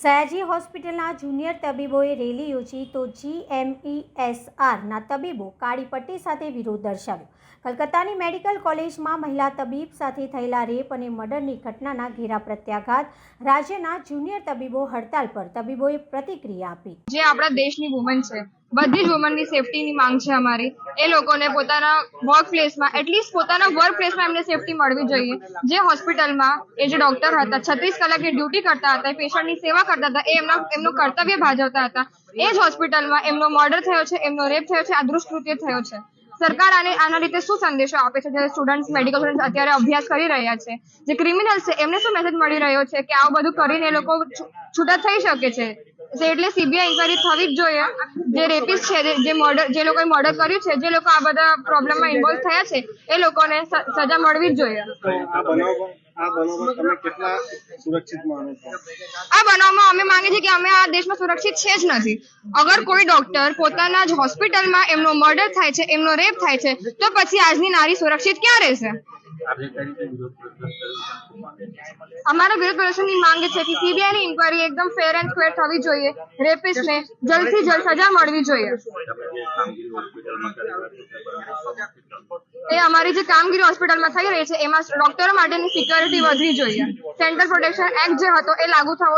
સયાજી હોસ્પિટલના જુનિયર તબીબોએ રેલી યોજી તો જીએમઈએસઆરના તબીબો કાળી પટ્ટી સાથે વિરોધ દર્શાવ્યો. કલકત્તાની મેડિકલ કોલેજમાં મહિલા તબીબ સાથે થયેલા રેપ અને મર્ડરની ઘટનાના ઘેરા પ્રત્યાઘાત, રાજ્યના જુનિયર તબીબો હડતાલ પર તબીબોએ પ્રતિક્રિયા આપી. જે આપણા દેશની વુમન છે બધી જ વુમનની સેફટીની માંગ છે અમારી. એ લોકોને પોતાના વર્ક પ્લેસમાં એટલીસ્ટ પોતાના વર્ક પ્લેસમાં એમને સેફટી મળવી જોઈએ. જે હોસ્પિટલમાં એ જે ડોક્ટર હતા, છત્રીસ કલાકની ડ્યુટી કરતા હતા, એ પેશન્ટની સેવા કરતા હતા, એ એમના, એમનું કર્તવ્ય ભાજવતા હતા. એ જ હોસ્પિટલમાં એમનો મર્ડર થયો છે, એમનો રેપ થયો છે આ દુષ્કૃત્ય થયો છે. સરકાર આને, આના રીતે શું સંદેશો આપે છે? જે સ્ટુડન્ટ્સ મેડિકલ સ્ટુડન્ટ્સ અત્યારે અભ્યાસ કરી રહ્યા છે, જે ક્રિમિનલ્સ છે, એમને શું મેસેજ મળી રહ્યો છે કે આવું બધું કરીને એ લોકો છૂટા થઈ શકે છે? એટલે સીબીઆઈ ઇન્કવાયરી થવી જ જોઈએ. જે રેપિસ્ટ છે જે- મર્ડર જે લોકોએ મર્ડર કર્યું છે જે લોકો આ બધા પ્રોબ્લેમમાં ઇન્વોલ્વ થયા છે એ લોકોને સજા મળવી જ જોઈએ. આ બનાવ બનાવમાં છો? અમે માંગે છીએ કે અમે આ દેશમાં સુરક્ષિત છે જ નથી. અગર કોઈ ડોક્ટર પોતાના જ હોસ્પિટલમાં એમનો મર્ડર થાય છે એમનો રેપ થાય છે તો પછી આજની નારી સુરક્ષિત ક્યાં રહેશે? અમારા વિરોધ પ્રદર્શનની માંગ છે કે સીબીઆઈ ની ઇન્કવાયરી એકદમ ફેર એન્ડ સ્ક્વેર થવી જોઈએ. રેપિસ્ટને જલ્દથી જલ્દ સજા મળવી જોઈએ. એ અમારી જે કામગીરી હોસ્પિટલમાં થઈ રહી છે, એમાં ડોક્ટરો માટેની સિક્યોરિટી વધવી જોઈએ. સેન્ટર પ્રોટેક્શન એક્ટ જે હતો, એ લાગુ થવો